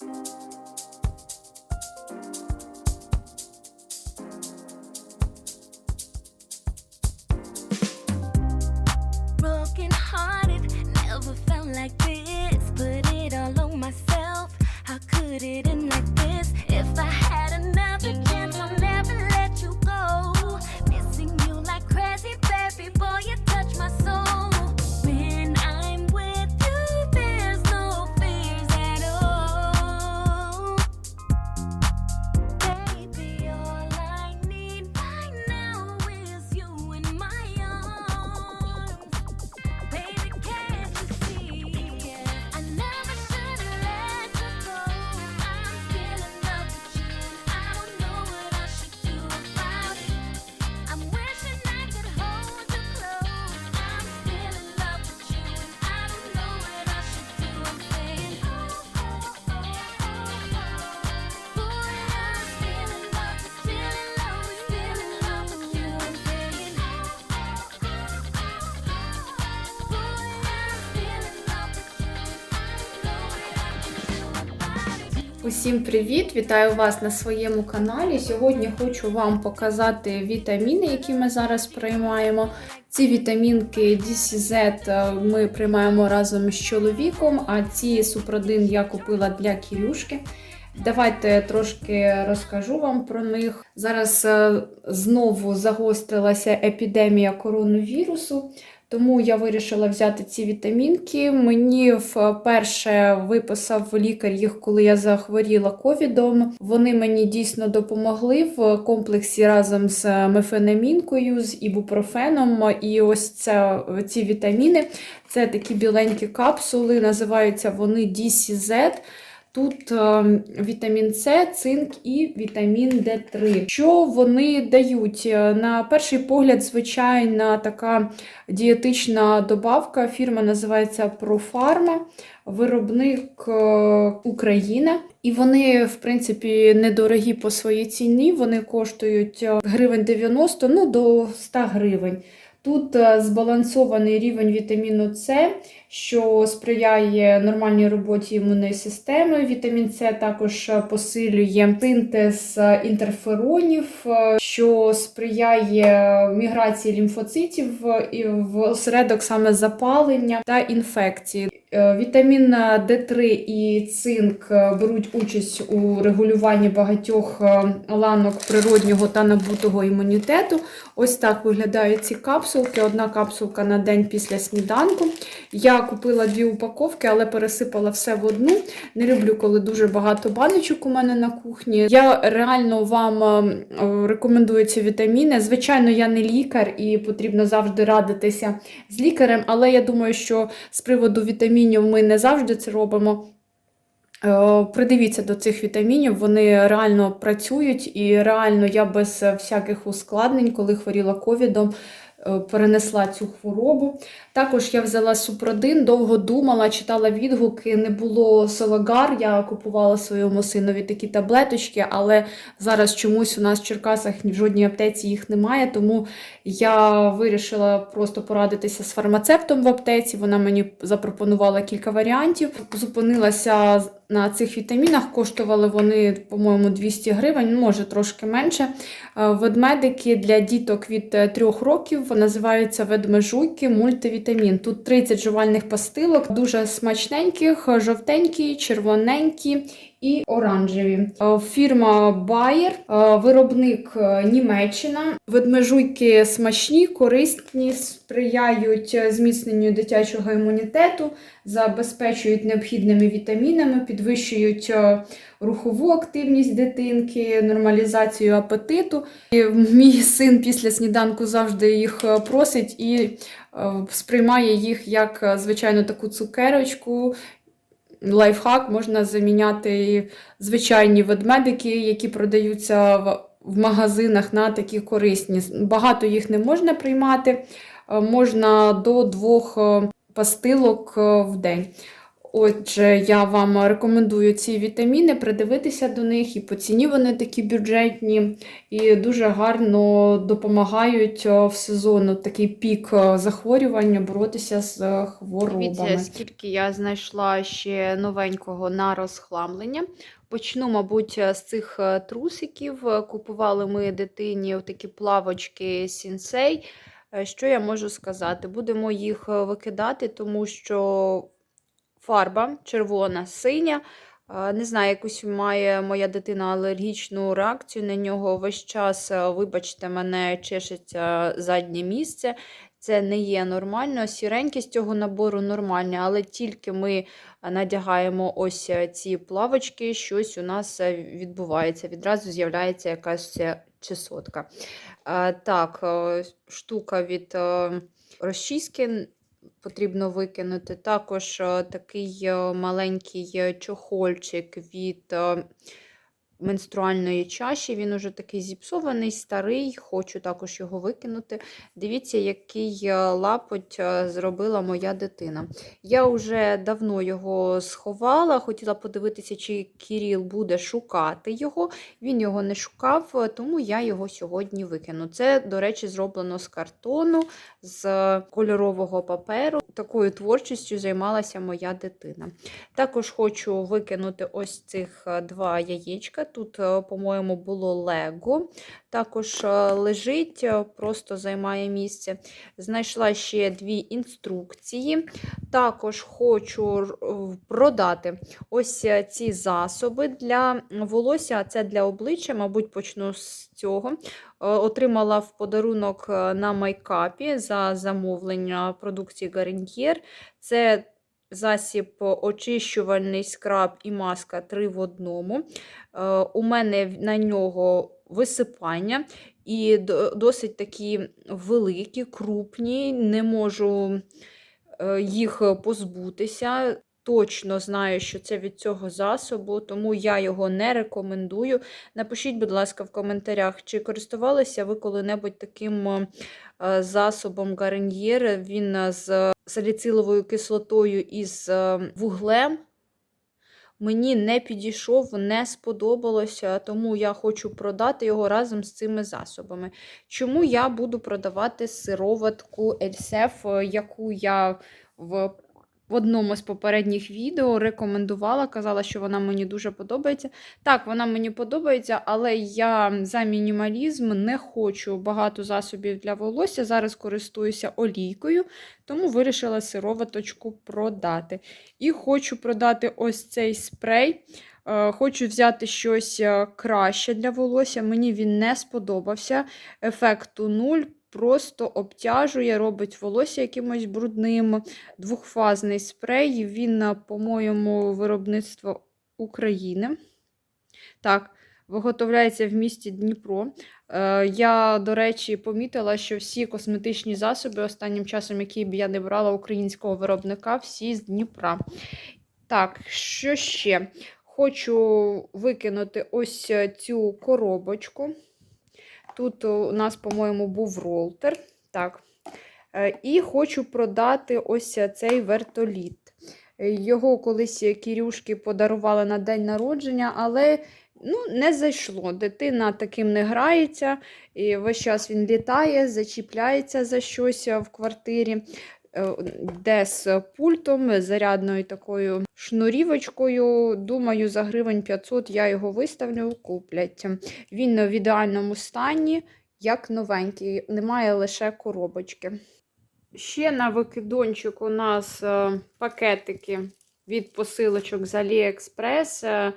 Música Усім привіт! Вітаю вас на своєму каналі. Сьогодні хочу вам показати вітаміни, які ми зараз приймаємо. Ці вітамінки DCZ е, ми приймаємо разом з чоловіком, а ці супродин я купила для Кірюшки. Давайте трошки розкажу вам про них. Зараз е, знову загострилася епідемія коронавірусу. Тому я вирішила взяти ці вітамінки. Мені вперше виписав лікар їх, коли я захворіла ковідом. Вони мені дійсно допомогли в комплексі разом з мефенамінкою, з ібупрофеном. І ось це, ці вітаміни це такі біленькі капсули, називаються вони DCZ. Тут е, вітамін С, цинк і вітамін Д3. Що вони дають? Е, На перший погляд, звичайна така дієтична добавка. Фірма називається Профарма, виробник е, Україна. І вони, в принципі, недорогі по своїй ціні. Вони коштують е, гривень 90 ну, до 100 гривень. Тут е, збалансований рівень вітаміну С, що сприяє нормальній роботі імунної системи. Вітамін С також е, посилює синтез е, інтерферонів, що сприяє міграції лімфоцитів і в осередок саме запалення та інфекції. Е, Вітамін Д3 і цинк е, беруть участь у регулюванні багатьох е, ланок природнього та набутого імунітету. Ось так виглядають ці капсулки. Одна капсулка на день після сніданку. Я купила дві упаковки, але пересипала все в одну. Не люблю, коли дуже багато баночок у мене на кухні. Я реально вам рекомендую ці вітаміни. Звичайно, я не лікар і потрібно завжди радитися з лікарем, але я думаю, що з приводу вітамінів ми не завжди це робимо. Е, Придивіться до цих вітамінів, вони реально працюють, і реально я без всяких ускладнень, коли хворіла ковідом, перенесла цю хворобу. Також я взяла супродин, довго думала, читала відгуки, не було солагар. Я купувала своєму синові такі таблеточки, але зараз чомусь у нас в Черкасах в жодній аптеці їх немає, тому я вирішила просто порадитися з фармацевтом в аптеці. Вона мені запропонувала кілька варіантів. Зупинилася на цих вітамінах, коштували вони, по-моєму, 200 гривень, може трошки менше. Е, Ведмедики для діток від 3 років називаються ведмежуйки мультивітамін. Тут 30 жувальних пастилок, дуже смачненьких, жовтенькі, червоненькі і оранжеві. Е, Фірма Bayer, е, виробник е, Німеччина. Ведмежуйки смачні, корисні, сприяють зміцненню дитячого імунітету, забезпечують необхідними вітамінами, підвищують рухову активність дитинки, нормалізацію апетиту. І мій син після сніданку завжди їх просить і сприймає їх як звичайно таку цукерочку. Лайфхак можна заміняти і звичайні ведмедики, які продаються в, магазинах на такі корисні. Багато їх не можна приймати, е, можна до двох е, пастилок е, в день. Отже, я вам рекомендую ці вітаміни, придивитися до них, і по ціні вони такі бюджетні, і дуже гарно допомагають е, в сезон такий пік е, захворювання боротися з е, хворобами. Дивіться, скільки я знайшла ще новенького на розхламлення. Почну, мабуть, з цих трусиків. Купували ми дитині такі плавочки сінсей. Що я можу сказати? Будемо їх викидати, тому що фарба червона, синя. Не знаю, якусь має моя дитина алергічну реакцію на нього. Весь час, е, вибачте, мене чешеться заднє місце. Це не є нормально. Сіренькість цього набору нормальна, але тільки ми надягаємо ось е, ці плавочки, щось у нас е, відбувається. Відразу з'являється якась чесотка. Так, штука від розчіски потрібно викинути. Також е, такий е, маленький е, чохольчик від менструальної чаші. Він уже такий зіпсований, старий, хочу також його викинути. Дивіться, який е, лапоть е, зробила моя дитина. Я вже давно його сховала, хотіла подивитися, чи Кіріл буде шукати його. Він його не шукав, е, тому я його сьогодні викину. Це, до речі, зроблено з картону, з кольорового паперу. Такою творчістю займалася моя дитина. Також хочу викинути ось цих два яєчка. Тут, е, по-моєму, було лего. Також е, лежить, е, просто займає місце. Знайшла ще дві інструкції. Також хочу продати ось ці засоби для волосся, а це для обличчя, мабуть, почну з цього. Отримала в подарунок на майкапі за замовлення продукції Garnier. Це засіб очищувальний скраб і маска 3 в одному. Е, У мене на нього висипання і досить такі великі, крупні. Не можу е, їх позбутися. Точно знаю, що це від цього засобу, тому я його не рекомендую. Напишіть, будь ласка, в коментарях, чи користувалися ви коли-небудь таким е, засобом Гарньєр. Він е, з саліциловою кислотою і з е, вуглем. Мені не підійшов, не сподобалося, тому я хочу продати його разом з цими засобами. Чому я буду продавати сироватку Ельсеф, яку я в в одному з попередніх відео рекомендувала, казала, що вона мені дуже подобається. Так, вона мені подобається, але я за мінімалізм не хочу багато засобів для волосся. Зараз користуюся олійкою, тому вирішила сироваточку продати. І хочу продати ось цей спрей. Е, Хочу взяти щось е, краще для волосся. Мені він не сподобався. Ефекту нуль. Просто обтяжує, робить волосся якимось брудним. Двохфазний спрей. Він, по-моєму, виробництво України. Так, виготовляється в місті Дніпро. Е, Я, до речі, помітила, що всі косметичні засоби останнім часом, які б я не брала українського виробника, всі з Дніпра. Так, що ще? Хочу викинути ось е, цю коробочку. Тут у нас, по-моєму, був ролтер. Так. Е, І хочу продати ось цей вертоліт. Е, Його колись Кірюшки подарували на день народження, але ну, не зайшло. Дитина таким не грається, і весь час він літає, зачіпляється за щось в квартирі. Е, Де з пультом, зарядною такою шнурівочкою. Думаю, за гривень 500 я його виставлю, куплять. Він в ідеальному стані, як новенький, немає лише коробочки. Ще на викидончик у нас е, пакетики від посилочок з AliExpress.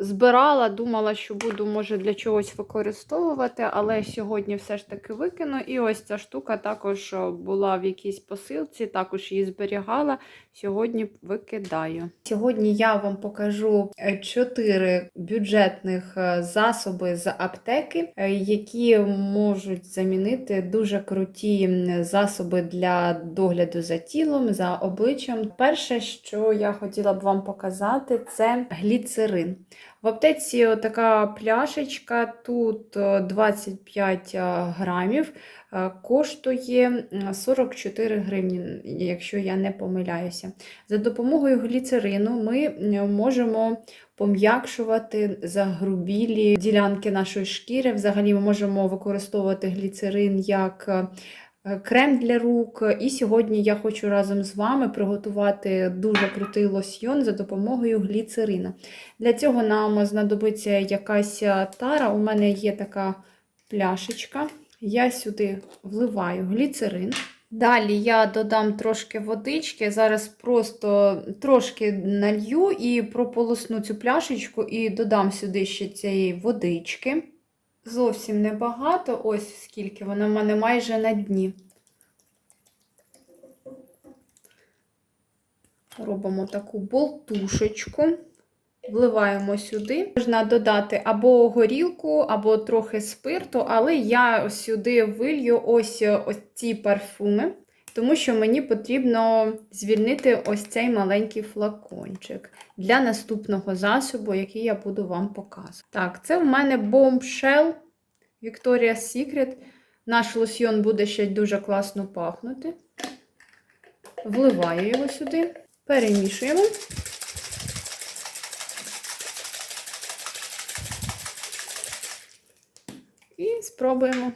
Збирала, думала, що буду, може, для чогось використовувати, але сьогодні все ж таки викину. І ось ця штука також е, була в якійсь посилці, також її зберігала. Сьогодні викидаю. Сьогодні я вам покажу е, чотири бюджетних е, засоби з аптеки, які можуть замінити дуже круті засоби для догляду за тілом, за обличчям. Перше, що я хотіла б вам показати, це гліцерин. В аптеці така пляшечка, тут е, 25 грамів, е, коштує 44 гривні, якщо я не помиляюся. За допомогою гліцерину ми можемо пом'якшувати загрубілі ділянки нашої шкіри. Взагалі ми можемо використовувати гліцерин як е, е, крем для рук. І сьогодні я хочу разом з вами приготувати дуже крутий лосьйон за допомогою гліцерину. Для цього нам знадобиться якась е, тара. У мене є така пляшечка. Я сюди вливаю гліцерин. Далі я додам трошки водички. Зараз просто трошки налью і прополосну цю пляшечку і додам сюди ще цієї водички. Зовсім небагато, ось скільки вона в мене майже на дні. Робимо таку болтушечку. Вливаємо сюди. Можна додати або горілку, або трохи спирту, але я сюди вилью ось, ось ці парфуми, тому що мені потрібно звільнити ось цей маленький флакончик для наступного засобу, який я буду вам показувати. Так, це в мене Bombshell Victoria's Secret. Наш лосьйон буде ще дуже класно пахнути. Вливаю його сюди, перемішуємо. І спробуємо.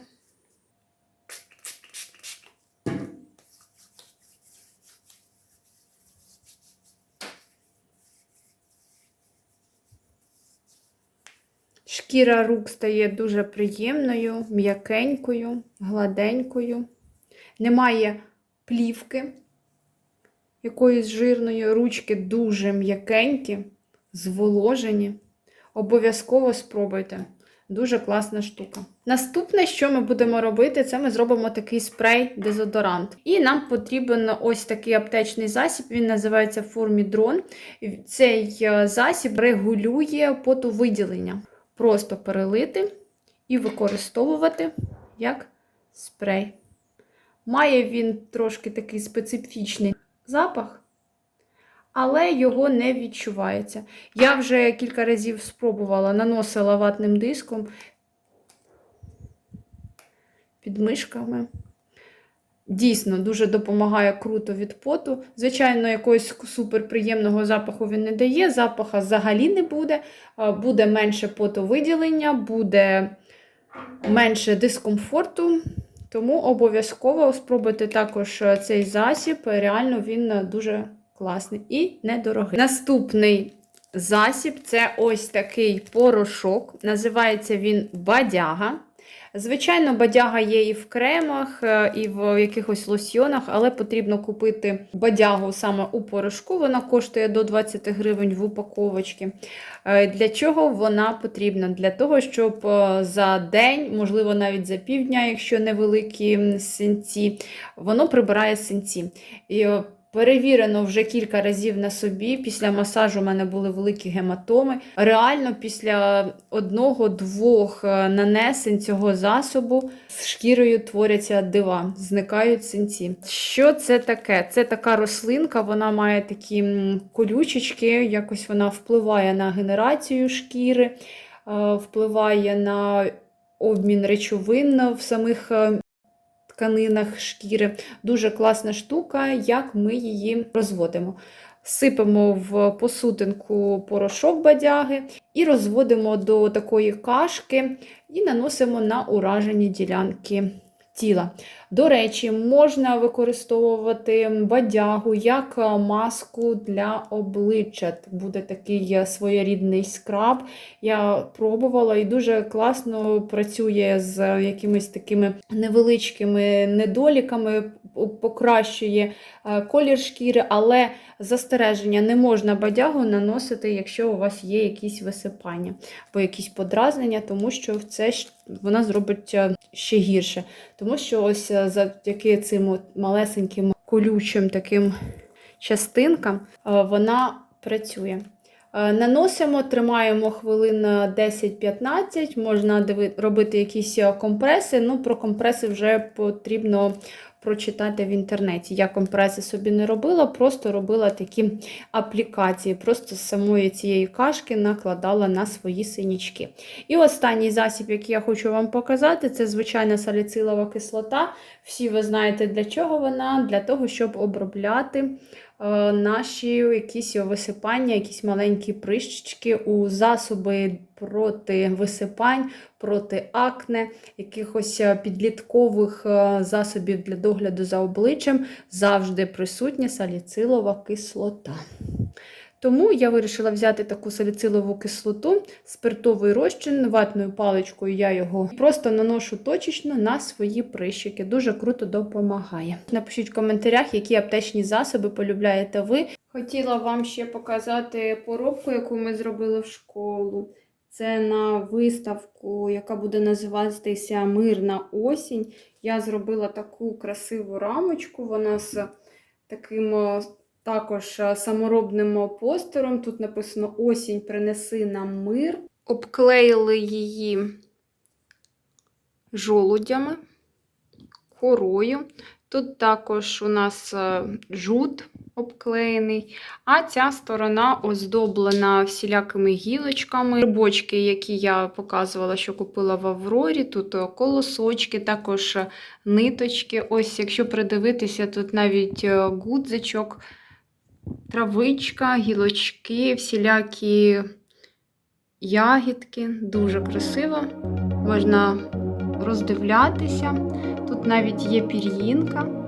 Шкіра рук стає дуже приємною, м'якенькою, гладенькою. Немає плівки якоїсь жирної, ручки дуже м'якенькі, зволожені. Обов'язково спробуйте. Дуже класна штука. Наступне, що ми будемо робити, це ми зробимо такий спрей-дезодорант. І нам потрібен ось такий аптечний засіб, він називається Формідрон. Цей е, засіб регулює потовиділення. Просто перелити і використовувати як спрей. Має він трошки такий специфічний запах але його не відчувається. Я вже кілька разів спробувала, наносила ватним диском під мишками. Дійсно, дуже допомагає круто від поту. Звичайно, якогось суперприємного запаху він не дає, запаха взагалі не буде, буде менше потовиділення, буде менше дискомфорту. Тому обов'язково спробуйте також е, цей засіб. Реально він е, дуже класний і недорогий. Наступний засіб це ось такий порошок. Називається він бадяга. Звичайно, бадяга є і в кремах, е, і в якихось лосьйонах, але потрібно купити бадягу саме у порошку. Вона коштує до 20 гривень в упаковочці. Е, Для чого вона потрібна? Для того, щоб е, за день, можливо, навіть за півдня, якщо невеликі синці, воно прибирає синці. Перевірено вже кілька разів на собі. Після масажу в мене були великі гематоми. Реально, після одного-двох е, нанесень цього засобу з шкірою творяться дива, зникають синці. Що це таке? Це така рослинка, вона має такі колючечки, якось вона впливає на генерацію шкіри, е, впливає на обмін речовин в самих е, тканинах шкіри. Дуже класна штука, як ми її розводимо. Сипемо в посудинку порошок бадяги і розводимо до такої кашки і наносимо на уражені ділянки тіла. До речі, можна використовувати бадягу як е, маску для обличчя. Буде такий е, своєрідний скраб. Я пробувала і дуже класно працює з якимись такими невеличкими недоліками, покращує е, колір шкіри, але застереження не можна бадягу наносити, якщо у вас є якісь висипання або якісь подразнення, тому що це вона зробить е, ще гірше. Тому що ось е, завдяки цим малесеньким колючим таким частинкам вона працює. Наносимо, тримаємо хвилин 10-15, можна робити якісь компреси. Ну, про компреси вже потрібно прочитати в інтернеті. Я компреси собі не робила, просто робила такі аплікації. Просто з самої цієї кашки накладала на свої синячки. І останній засіб, який я хочу вам показати, це звичайна саліцилова кислота. Всі ви знаєте, для чого вона? Для того, щоб обробляти наші якісь висипання, якісь маленькі прищички у засоби проти висипань, проти акне, якихось е, підліткових е, засобів для догляду за обличчям завжди присутня саліцилова кислота. Тому я вирішила взяти таку саліцилову кислоту, спиртовий розчин, ватною паличкою я його просто наношу точечно на свої прищики. Дуже круто допомагає. Напишіть в коментарях, які аптечні засоби полюбляєте ви. Хотіла вам ще показати поробку, яку ми зробили в школу. Це на виставку, яка буде називатися Мирна осінь. Я зробила таку красиву рамочку. Вона з таким е, також е, саморобним постером. Тут написано Осінь принеси нам мир. Обклеїли її жолудями, корою. Тут також у нас е, жут обклеєний, а ця сторона оздоблена всілякими гілочками. Грибочки, які я показувала, що купила в Аврорі. Тут е, колосочки, також ниточки. Ось, якщо придивитися, тут навіть гудзичок, травичка, гілочки, всілякі ягідки. Дуже красиво. Можна роздивлятися. Тут навіть є пір'їнка.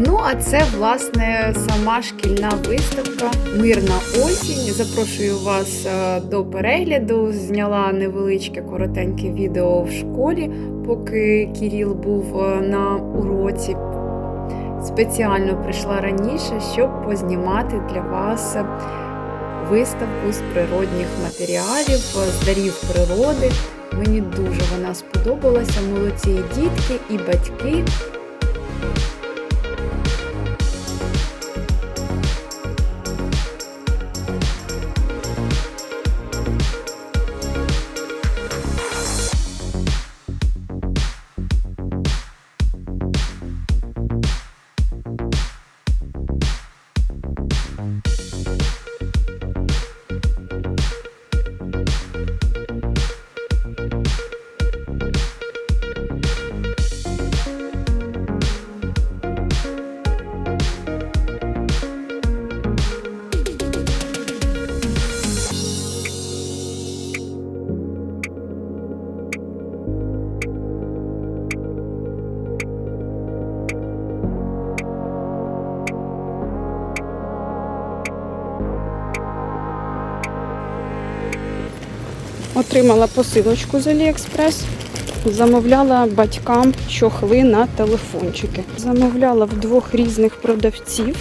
Ну, а це, власне, сама шкільна виставка Мирна осінь. Запрошую вас е, до перегляду. Зняла невеличке коротеньке відео в школі, поки Кіріл був е, на уроці. Спеціально прийшла раніше, щоб познімати для вас виставку з природних матеріалів, з дарів природи. Мені дуже вона сподобалася. Молодці і дітки, і батьки. Отримала посилочку з Аліекспрес. Замовляла батькам чохли на телефончики. Замовляла в двох різних продавців.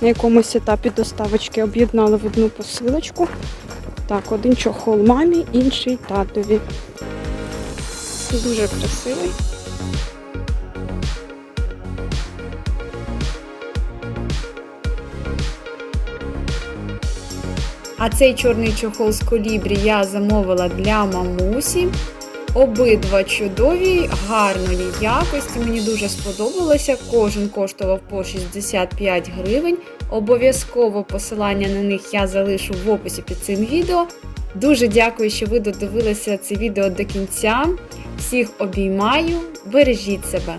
На якомусь етапі доставочки об'єднала в одну посилочку. Так, один чохол мамі, інший татові. Дуже красивий. А цей чорний чохол з колібрі я замовила для мамусі. Обидва чудові, гарної якості. Мені дуже сподобалося. Кожен коштував по 65 гривень. Обов'язково посилання на них я залишу в описі під цим відео. Дуже дякую, що ви додивилися це відео до кінця. Всіх обіймаю, бережіть себе!